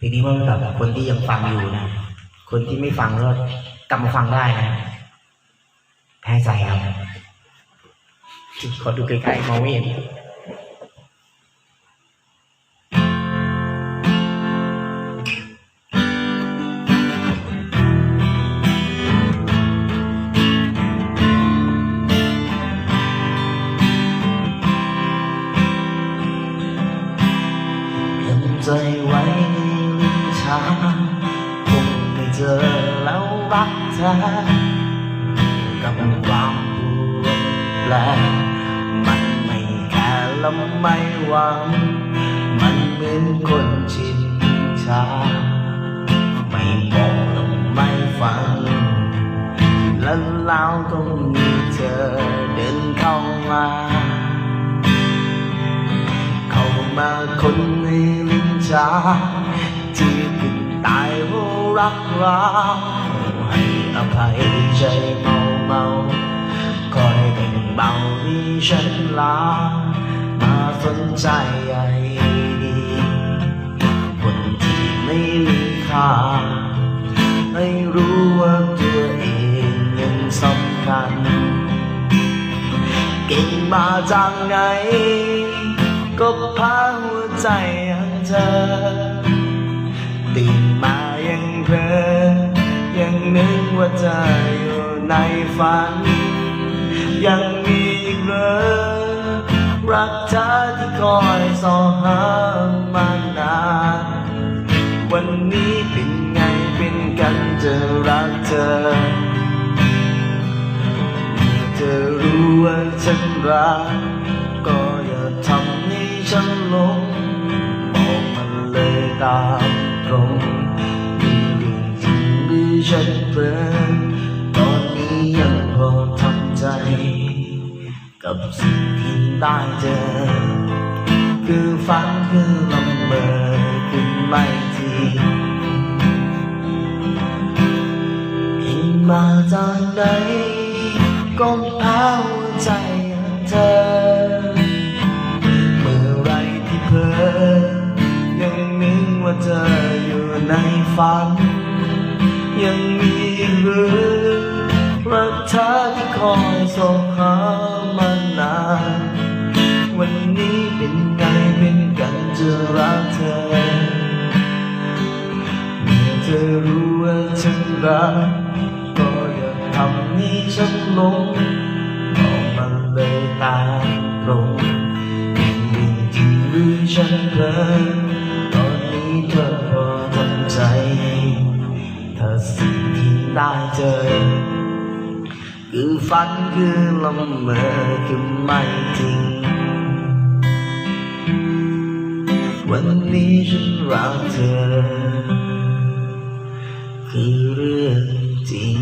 เพลงนี้ว่ากับคนที่ยังฟังอยู่นะ คนที่ไม่ฟังก็กลับมาฟังได้นะแพ้ใจครับขอดูใกล้ๆมองไม่เห็นใจไว้ งไม่เจอแล้วรักเธอกับความปวดแปลมันไม่แค่และไม่หวัง มันเหมือนคนชินชา ไม่บอกและไม่ฟัง แล้วเราต้องมีเธอเดินเข้ามา เข้ามาคนในลิ้นชาที่เพิ่งตายเพ รักเราให้อภัยใจเมาเมาคอยแบ่งเบาที่ฉันลามาสนใจใยดีคนที่ไม่มีค่าไม่รู้ว่าตัวเองยังสำคัญ เก่งมาจากไหน ก็พาหัวใจของเธอตื่นมา เพลอยังนึกว่าเธออยู่ในฝัน ยังมีอีกเหรอรักเธอที่คอยสอหามานานวันนี้เป็นไงเป็นกันจะรักเธอ เธอรู้ว่าฉันรัก ก็อย่าทำให้ฉันหลงบอกมันเลยตาม เพลินตอนนี้ยังพอทำใจ กับสิ่งที่ได้เจอ คือฝันคือลำเบอคือไม่จริงเห็นมาจากไหนก็พาหัวใจของเธอ เมื่อไรที่เพอยังนึกว่าเธออยู่ในฝัน ยังมี ที่คอยส่งหามานานวันนี้เป็นไงเป็นกันจะรักเธอเมื่อเธอรู้ว่าฉันรักก็อย่าทำให้ฉันหลงบอกมันเลยตามตรงเป็นเรื่องจริงหรือฉันเพลินตอนนี้เธอพอทำใจ ถ้าสิ่งที่ได้เจอ คือฝันคือลมเมือคือไม่จริง วันนี้ฉันรักเธอ คือเรื่องจริง